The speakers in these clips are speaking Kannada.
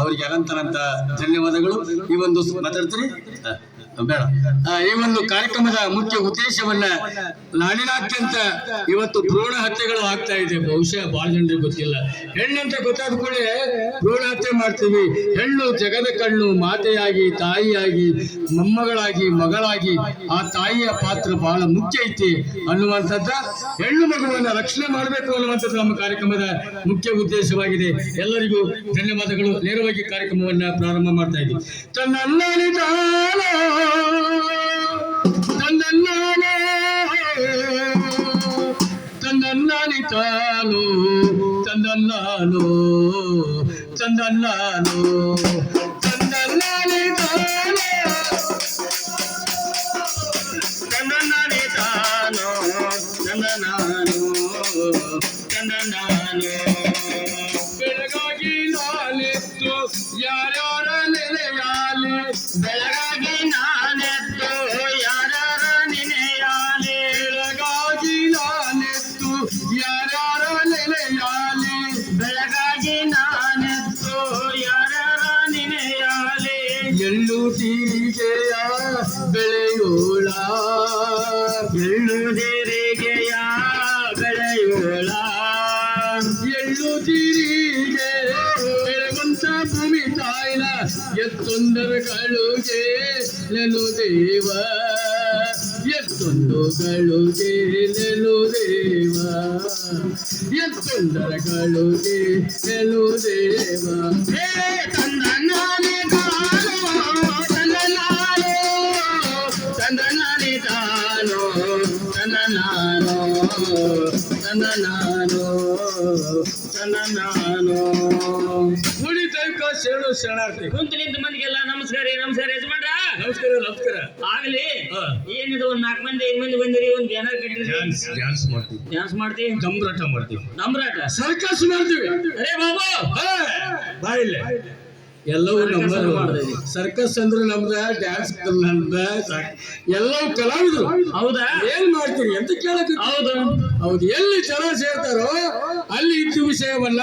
ಅವರಿಗೆ ಅನಂತನಂತ ಧನ್ಯವಾದಗಳು. ಈ ಒಂದು ಮಾತಾಡ್ತೀರಿ ಬೇಡ. ಈ ಒಂದು ಕಾರ್ಯಕ್ರಮದ ಮುಖ್ಯ ಉದ್ದೇಶವನ್ನ ನಾಡಿನಾದ್ಯಂತ ಇವತ್ತು ಭ್ರೂಣ ಹತ್ಯೆಗಳು ಆಗ್ತಾ ಇದೆ. ಬಹುಶಃ ಬಹಳ ಜನರಿಗೆ ಗೊತ್ತಿಲ್ಲ. ಹೆಣ್ಣಂತ ಗೊತ್ತಾದ ಕೂಡಲೇ ಭ್ರೂಣ ಹತ್ಯೆ ಮಾಡ್ತೀವಿ. ಹೆಣ್ಣು ಜಗದ ಕಣ್ಣು, ಮಾತೆಯಾಗಿ, ತಾಯಿಯಾಗಿ, ಮೊಮ್ಮಗಳಾಗಿ, ಮಗಳಾಗಿ ಆ ತಾಯಿಯ ಪಾತ್ರ ಬಹಳ ಮುಖ್ಯ ಐತಿ ಅನ್ನುವಂಥದ್ದ ಹೆಣ್ಣು ಮಗುವನ್ನ ರಕ್ಷಣೆ ಮಾಡಬೇಕು ಅನ್ನುವಂಥದ್ದು ನಮ್ಮ ಕಾರ್ಯಕ್ರಮದ ಮುಖ್ಯ ಉದ್ದೇಶವಾಗಿದೆ. ಎಲ್ಲರಿಗೂ ಧನ್ಯವಾದಗಳು. ನೇರವಾಗಿ ಕಾರ್ಯಕ್ರಮವನ್ನ ಪ್ರಾರಂಭ ಮಾಡ್ತಾ ಇದ್ದೀವಿ ತನ್ನನ್ನಾನೆ ತಾನೋ ತನ್ನನ್ನಾನೆ ತನ್ನನ್ನಾನೆ ತಾನು ತನ್ನನ್ನಾನು ತನ್ನನ್ನಾನು ತನ್ನನ್ನಾನೆ ತಾನು ತನ್ನನ್ನಾನೆ ತಾನು ತನ್ನ ನಾನು ತನ್ನ ನಾನು ಬೆಳಗಾಗಿ ನಾನೆತ್ತು ಯಾರ್ಯಾರ ಎಳ್ಳು ತೀರಿಗೆಯ ಬೆಳೆಯೋಳ ಎಳ್ಳು ತೀರಿಗೆ ಬೆಳಗುಂತ ಭೂಮಿ ತಾಯಿನ ಎತ್ತೊಂದರಗಳಿಗೆ ನೆಲು ದೇವ ಎತ್ತೊಂದುಗಳಿಗೆ ನೆಲು ದೇವ ಎತ್ತೊಂದರಗಳಿಗೆ ನೆಲು ದೇವ ಹೇ ತಂದ ನಾನೇ ಶರಣು ಶರಣಾರ್ಥಿ. ಕುಂತ ನಿಂತ ಮಂದಿಗೆಲ್ಲ ನಮಸ್ಕಾರ ನಮಸ್ಕಾರ ಯಜಮಾನ್ರ. ನಮಸ್ಕಾರ ನಮಸ್ಕಾರ. ಆಗ್ಲಿ. ಏನಿದು ಒಂದ್ ನಾಲ್ಕು ಮಂದಿ ಐದ್ ಮಂದಿ ಬಂದಿರಿ ಒಂದ್ ಬ್ಯಾನರ್ ಕಟ್ಟಿರಿ. ಡ್ಯಾನ್ಸ್ ಡ್ಯಾನ್ಸ್ ಮಾಡ್ತೀವಿ. ಡ್ಯಾನ್ಸ್ ಮಾಡ್ತೀವಿ ದಮ್ರಾಟ ಮಾಡ್ತೀವಿ. ದಮ್ರಾಟ? ಸರ್ಕಸ್ ಮಾಡ್ತೀವಿ. ಅರೇ ಬಾಬು. ಬಾಯಿಲ್ಲ. ಎಲ್ಲವೂ ನಮ್ಮ ಸರ್ಕಸ್ ಅಂದ್ರೆ ನಮ್ದ ಡ್ಯಾನ್ಸ್ ನಮ್ದ. ಎಲ್ಲವೂ ಕಲಾವಿದರು. ಹೌದಾ? ಏನ್ ಮಾಡ್ತೀರಿ? ಅಂತ ಕೇಳಕ್ ಹೌದು. ಹೌದು. ಎಲ್ಲಿ ಜನ ಸೇರ್ತಾರೋ ಅಲ್ಲಿ ಇದ್ದ ವಿಷಯವನ್ನ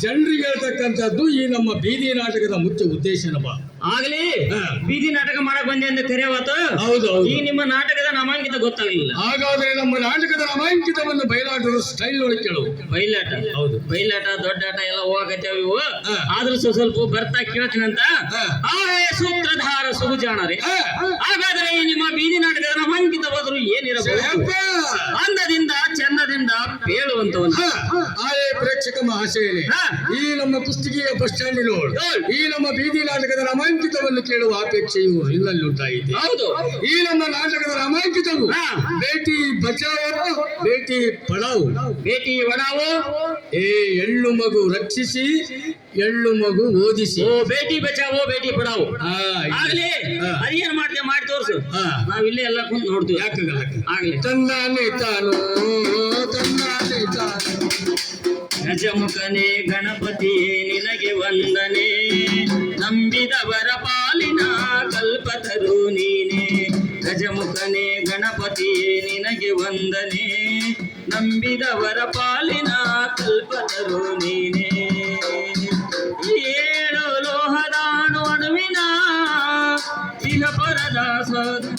ಜನರಿಗೆ ಹೇಳ್ತಕ್ಕಂಥದ್ದು ಈ ನಮ್ಮ ಬೀದಿ ನಾಟಕದ ಮುಖ್ಯ ಉದ್ದೇಶನಪ್ಪ ಆಗ್ಲಿ. ಬೀದಿ ನಾಟಕ ಮಾಡಕ್ ಬಂದೆ ಅಂತ ಕರೆಯವತ್ತು ಹೌದು ಹೌದು. ಈ ನಿಮ್ಮ ನಾಟಕದ ನಾಮಾಂಕಿತ ಗೊತ್ತಾಗ್ಲಿಲ್ಲ. ಹಾಗಾದ್ರೆ ನಮ್ಮ ನಾಟಕದ ನಾಮಾಂಕಿತವನ್ನು ಬಯಲಾಟದ ಸ್ಟೈಲ್ ಒಳಗೆ ಕೇಳು. ಬಯಲಾಟ. ಹೌದು. ಬಯಲಾಟ ದೊಡ್ಡಾಟ ಎಲ್ಲ ಹೋಗತ್ತೇವ ಇವು. ಆದ್ರೂ ಸ್ವಲ್ಪ ಸ್ವಲ್ಪ ಬರ್ತಾ ಕೇಳ್ತೀನಂತ ಸೂತ್ರಧಾರ ಸುಗುಜಾಣ ರೀ ಹೇ, ಹಾಗಾದ್ರೆ ಈ ನಿಮ್ಮ ಬೀದಿ ನಾಟಕದ ನಾಮಾಂಕಿತ ಹೋದ್ರು ಏನಿರಬಹುದು. ಅಂದದಿಂದ ಚಂದದಿಂದ ಹೇಳುವಂತವನು ಹಾ, ಆಯೇ ಪ್ರೇಕ್ಷಕ ಮಹಾಶಯನೇ. ಈ ನಮ್ಮ ಪುಸ್ತಕೀಯ ಬಸ್ ಸ್ಟ್ಯಾಂಡ್ ನೋಡು. ನೋಡು. ಈ ನಮ್ಮ ಬೀದಿ ನಾಟಕದ ನಾಮಾಂಕಿತವನ್ನು ಕೇಳುವ ಅಪೇಕ್ಷೆಯು ಇಲ್ಲಲ್ಲಿ ಉಂಟಾಯಿತು ಹೌದು. ಈ ನಮ್ಮ ನಾಟಕದ ರಾಮಾಯಣಿತವು ಹಾ. ಬೇಟಿ ಬಚಾವೋ ಬೇಟಿ ಪಡಾವು. ಭೇಟಿ ಒಡಾವು ಏ ಎಳ್ಳು ಮಗು ರಕ್ಷಿಸಿ ಎಳ್ಳು ಮಗು ಓದಿಸಿ. ಓ ಬೇಟಿ ಬಚಾವೋ ಬೇಟಿ ಪಡಾವು. ಆಗ್ಲಿ. ಅದೇನ್ ಮಾಡ್ತೀಯ ಮಾಡಿ ತೋರಿಸು. ಹಾ. ನಾವ್ ಇಲ್ಲೇ ಎಲ್ಲ ಕುಂತು ನೋಡ್ತೀವಿ. ಯಾಕಾಗಲ್ಲ ಆಗ್ಲಿ. ತಂದಾನೆ ತಾನು ತಂದಾನೆ ತಾನು. ಗಜಮುಖನೇ ಗಣಪತಿಯೇ, ನಿನಗೆ ವಂದನೆ. ನಂಬಿದವರ ಪಾಲಿನ ಕಲ್ಪತರು ನೀನೆ. ಗಜಮುಖನೆ ಗಣಪತಿಯೇ, ನಿನಗೆ ವಂದನೆ. ನಂಬಿದವರ ಪಾಲಿನ ಕಲ್ಪತರು ನೀನೆ. ಏಳು ಲೋಹದಾನು ಅಣುವಿನ ಇಹ ತಂದಾನೆ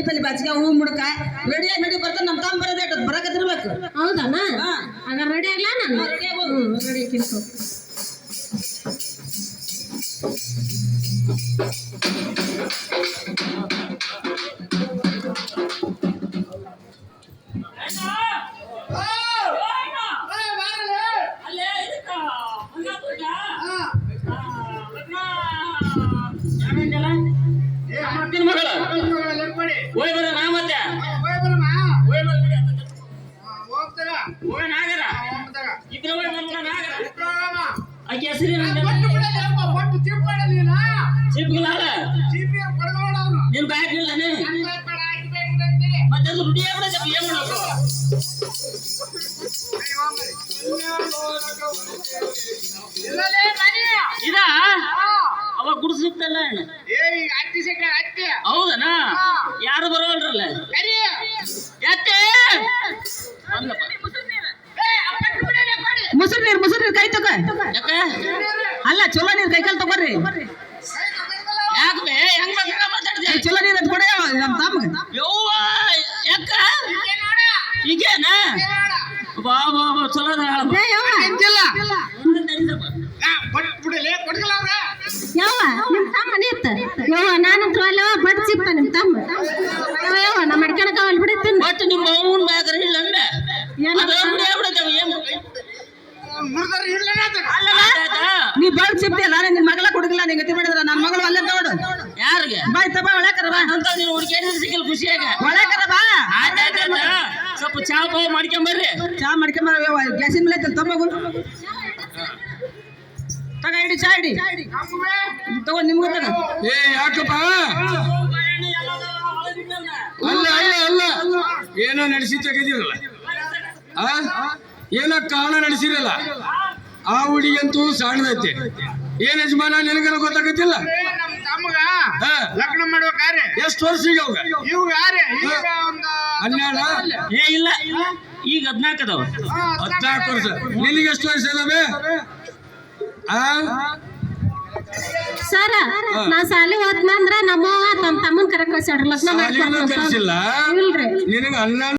ಸ್ವಲ್ಪ ತಲೆ ಪಲ್ಲಿ ಬಾಚಿಗೆ ಹೂ ಮುಡ್ಕ? ರೆಡಿ ಆಗಿ ನಡಿ ಬರ್ತಾನ ನಮ್ಮ ತಮ್ಮ ಬರೋದೇ ಬರಕತ್ತಿರ್ಬೇಕು ಹೌದನ? ಹಾ. ಆಗ ರೆಡಿ ಆಗ್ಲಾ ನಾನು? ರೆಡಿ ಆಗೋದು ರೆಡಿ ಕಿಂತು ಏ ಹೆಸರು ಚಿಪ್ಗಳಾರ ನಿನ್ ಬ್ಯಾಗ್ ಇಲ್ಲನೆ ಮತ್ತೆ ಅದು ರೂಢಿ ಆಗ್ಬಿಡತ್ತೆ ಏನ್ ಮಾಡೋದು ಇದ ಅವಾಗ ಗುಡಿಸ್ಲಿಕ್ತಲ್ಲ ಅಣ್ಣ ಹೌದನ ಕೈ ಕಾಲು ತಗೋರಿ ಯಾಕೆ ಬೇ ಹೆಂಗ್ ಬಂದ್ರ ಮಾತಾಡ್ದೆ ಚಲೋ ನೀರು ಕೊಡ ನಮ್ಮ ತಮ್ಮಗೆ ಯವ್ವ ಯಾಕ ಈಗೇನ ಬಾ ಬಾ ಬಾ ಚಲೋ ಅದ ಹೇಳಪ್ಪ. ಏ ಯವ್ವ ಹಿಂದೆ ನಡೀತಪ್ಪ. ಯವ್ವ ನಿಮ್ ತಮ್ಮ ನಿಂತ ಯವ್ವ ನಾನಂತ್ರ ಅಲ್ಲವ ಬಡ್ ಸಿಗ್ತ ನಿಮ್ ತಮ್ಮ ಯವ್ವ ಯವ್ವ ನಾ ಮಡ್ಕಣಕ ಅಲ್ಲಿ ಬಿಡುತ್ತೇನೆ ಒಟ್ಟು ನಿಮ್ಮ ಅವ್ವನ್ ಬ್ಯಾಗ್ರ ಇಲ್ಲ ಅಂದೆ ಏನಪ್ಪ? ಅದು ರೂಢಿ ಆಗ್ಬಿಡತ್ತೆ ಅವ ಏನ್ ಆಯ್ತಾಯ್ತಾ? ನೀ ಬಾಳ್ ಸಿಗ್ತಿ ಅಲ್ಲ ಗತಿ ಮಾಡಿದ್ರ ನನ್ನ ಮಗಳು ಅಲ್ಲೇ ತಗೊಡು ಯಾರಿಗೆ? ಬಾಯ್ ಬಾ ಒಳಕರ ಬಾ. ಅಂತ ನೀನು ಹುಡುಕಿದ್ರೆ ಸಿಕ್ಕಿಲ್ಲ ಖುಷಿಯಾಗ? ಒಳಕರ ಬಾ. ಸ್ವಲ್ಪ ಚಾ ಪಾವ ಮಾಡ್ಕೊಂಬರ್ರಿ ಚಾ ಮಾಡ್ಕೊಂಬರ ಗ್ಯಾಸಿನ ಮೇಲೆ ಐತಲ್ಲ ತಮ್ಮಗು ತಗ ಇಡಿ ಚಾ ಇಡಿ ತಗೋ ನಿಮ್ಗೂ ತಗ. ಏ ಯಾಕಪ್ಪ? ಅಲ್ಲ ಅಲ್ಲ ಅಲ್ಲ. ಏನೋ ನಡೆಸಿ ತೆಗೆದಿರಲ್ಲ ಆ? ಏನೋ ಕಾರಣ ನಡೆಸಿರಲ್ಲ. ಆ ಹುಡುಗಂತೂ ಸಣ್ಣದೈತೆ ಏನ್ ಯಜಮಾನ ನಿನಗನ ಗೊತ್ತಾಗತ್ತಿಲ್ಲ ನಮ್ ತಮ್ಮಗ ಹಾ. ಲಗ್ನ ಮಾಡ್ಬೇಕಾರೆ ಎಷ್ಟು ವರ್ಷ ಈಗ ಅವಾಗ? ಇವ್ ಯಾರೇ ಈಗ ಒಂದ ಹನ್ನೆರಡ? ಏ ಇಲ್ಲ. ಈಗ ಹದ್ನಾಲ್ಕು ಅದಾವ. ಹದಿನಾಲ್ಕು ವರ್ಷ. ನಿನಗೆ ಎಷ್ಟು ವರ್ಷ ಇದಾವೆ ಸರ್ ಸರ ನಾ ಸಾಲಿ ಹೋದ್ನಂದ್ರ ನಮ್ಮವ್ವ ತಮ್ಮ ತಮ್ಮನ್ ಕರೆಕ್ಟ್ ಕಳ್ಸ್ಯಾಡ್ರಿ ಲಗ್ನ ಶಾಲೆನೂ ಕಲಿಸಿಲ್ಲ ಇಲ್ರಿ. ನಿನಗೆ ಅನ್ನ